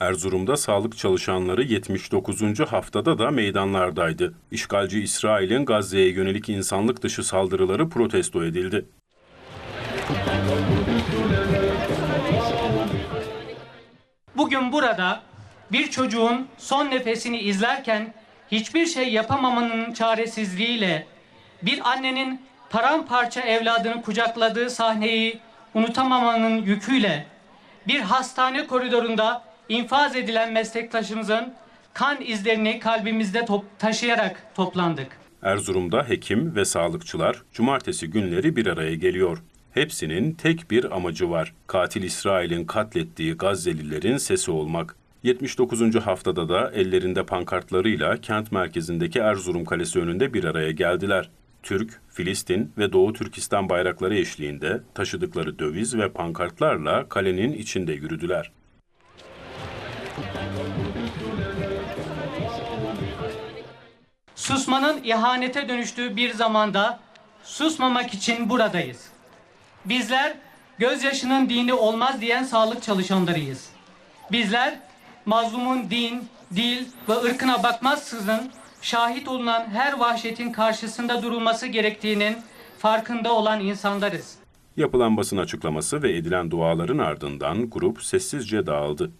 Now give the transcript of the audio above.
Erzurum'da sağlık çalışanları 79. haftada da meydanlardaydı. İşgalci İsrail'in Gazze'ye yönelik insanlık dışı saldırıları protesto edildi. Bugün burada bir çocuğun son nefesini izlerken hiçbir şey yapamamanın çaresizliğiyle bir annenin paramparça evladını kucakladığı sahneyi unutamamanın yüküyle bir hastane koridorunda infaz edilen meslektaşımızın kan izlerini kalbimizde top- taşıyarak toplandık. Erzurum'da hekim ve sağlıkçılar cumartesi günleri bir araya geliyor. Hepsinin tek bir amacı var. Katil İsrail'in katlettiği Gazze'lilerin sesi olmak. 79. haftada da ellerinde pankartlarıyla kent merkezindeki Erzurum Kalesi önünde bir araya geldiler. Türk, Filistin ve Doğu Türkistan bayrakları eşliğinde taşıdıkları döviz ve pankartlarla kalenin içinde yürüdüler. Susmanın ihanete dönüştüğü bir zamanda susmamak için buradayız. Bizler gözyaşının dini olmaz diyen sağlık çalışanlarıyız. Bizler mazlumun din, dil ve ırkına bakmaksızın şahit olunan her vahşetin karşısında durulması gerektiğinin farkında olan insanlarız. Yapılan basın açıklaması ve edilen duaların ardından grup sessizce dağıldı.